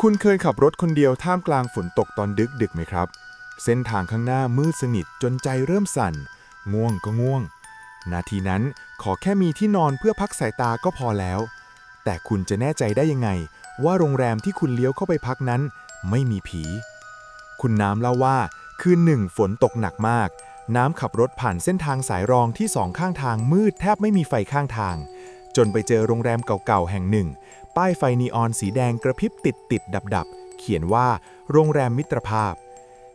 คุณเคยขับรถคนเดียวท่ามกลางฝนตกตอนดึกดึกไหมครับ เส้นทางข้างหน้ามืดสนิทจนใจเริ่มสั่น ง่วงก็ง่วง นาทีนั้นขอแค่มีที่นอนเพื่อพักสายตาก็พอแล้ว แต่คุณจะแน่ใจได้ยังไง ว่าโรงแรมที่คุณเลี้ยวเข้าไปพักนั้น ไม่มีผี คุณน้ำเล่าว่าคืนหนึ่งฝนตกหนักมาก น้ำขับรถผ่านเส้นทางสายรองที่สองข้างทางมืดแทบไม่มีไฟข้างทาง จนไปเจอโรงแรมเก่าๆ แห่งหนึ่ง ป้ายไฟนีออนสีแดงกระพริบติดติดดับดับๆเขียนว่าโรงแรมมิตรภาพ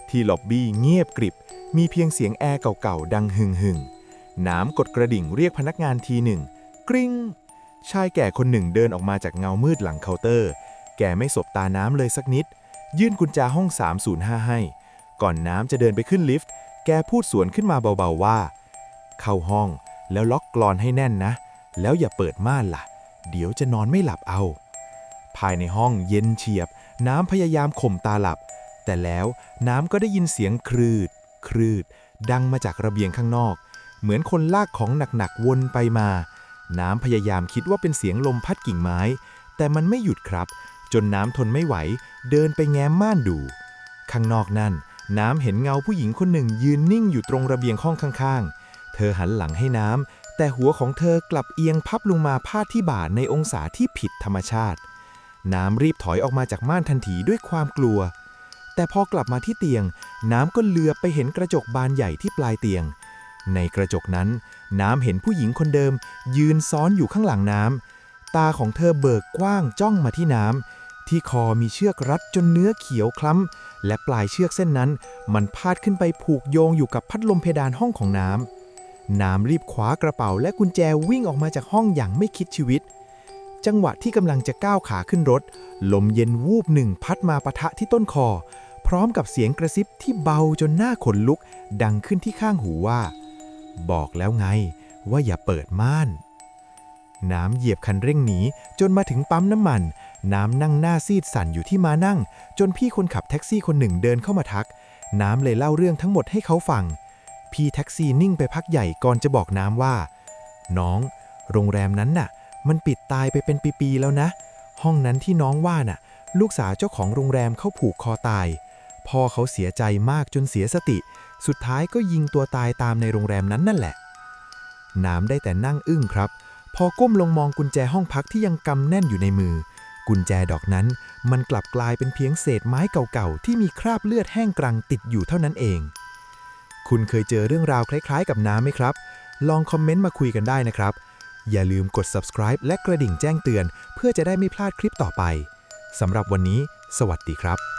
ที่ล็อบบี้เงียบกริบ มีเพียงเสียงแอร์เก่าๆ ดังหึงหึงๆน้ำกดกระดิ่งเรียกพนักงานทีหนึ่ง กริ้ง ชายแก่คนหนึ่งเดินออกมาจากเงามืดหลังเคาน์เตอร์ แกไม่สบตาน้ำเลยสักนิด ยื่นกุญแจห้อง 305 ให้ ก่อนน้ำจะเดินไปขึ้นลิฟต์ แกพูดสวนขึ้นมาเบาๆว่า เข้าห้องแล้วล็อกกลอนให้แน่นนะ แล้วอย่าเปิดม่านล่ะ เดี๋ยวจะนอนไม่หลับเอา ภายในห้องเย็นเฉียบ น้ำพยายามข่มตาหลับ แต่แล้วน้ำก็ได้ยินเสียงครืด ครืด ดังมาจากระเบียงข้างนอก เหมือนคนลากของหนักๆวนไปมา น้ำพยายามคิดว่าเป็นเสียงลมพัดกิ่งไม้ แต่มันไม่หยุดครับ จนน้ำทนไม่ไหว เดินไปแง้มม่านดู ข้างนอกนั่น น้ำเห็นเงาผู้หญิงคนหนึ่งยืนนิ่งอยู่ตรงระเบียงห้องข้างๆ เธอหันหลังให้น้ำ แต่หัวของเธอกลับเอียงพับลงมาพาดที่บ่าในองศาที่ผิดธรรมชาติ น้ำรีบถอยออกมาจากม่านทันทีด้วยความกลัว แต่พอกลับมาที่เตียง น้ำก็เลือบไปเห็นกระจกบานใหญ่ที่ปลายเตียง ในกระจกนั้น น้ำเห็นผู้หญิงคนเดิม ยืนซ้อนอยู่ข้างหลังน้ำตาของเธอเบิกกว้างจ้องมาที่น้ำที่คอมีเชือกรัดจนเนื้อเขียวคล้ำและปลายเชือกเส้นนั้น มันพาดขึ้นไปผูกโยงอยู่กับพัดลมเพดานห้องของน้ำ น้ำรีบคว้ากระเป๋าและกุญแจวิ่งออกมาจากห้องอย่างไม่คิดชีวิต จังหวะที่กำลังจะก้าวขาขึ้นรถ ลมเย็นวูบหนึ่งพัดมาปะทะที่ต้นคอ พร้อมกับเสียงกระซิบที่เบาจนหน้าขนลุก ดังขึ้นที่ข้างหูว่า บอกแล้วไงว่าอย่าเปิดม่าน น้ำเหยียบคันเร่งหนีจนมาถึงปั๊มน้ำมัน น้ำนั่งหน้าซีดสั่นอยู่ที่มานั่ง จนพี่คนขับแท็กซี่คนหนึ่งเดินเข้ามาทัก น้ำเลยเล่าเรื่องทั้งหมดให้เขาฟัง พี่แท็กซี่นิ่งไปพักใหญ่ก่อนจะบอกน้ำว่า น้อง โรงแรมนั้นน่ะ มันปิดตายไปเป็นปีๆแล้วนะ ห้องนั้นที่น้องว่าน่ะ ลูกสาวเจ้าของโรงแรมเขาผูกคอตาย พ่อเขาเสียใจมากจนเสียสติ สุดท้ายก็ยิงตัวตายตามในโรงแรมนั้นนั่นแหละ น้ำได้แต่นั่งอึ้งครับ พอก้มลงมองกุญแจห้องพักที่ยังกำแน่นอยู่ในมือ กุญแจดอกนั้น มันกลับกลายเป็นเพียงเศษไม้เก่าๆที่มีคราบเลือดแห้งกรังติดอยู่เท่านั้นเอง คุณเคยเจอเรื่องราวคล้ายๆ กับน้ำไหมครับ ลองคอมเมนต์มาคุยกันได้นะครับ อย่าลืมกด subscribe และกระดิ่งแจ้งเตือน เพื่อจะได้ไม่พลาดคลิปต่อไปสำหรับวันนี้ สวัสดีครับ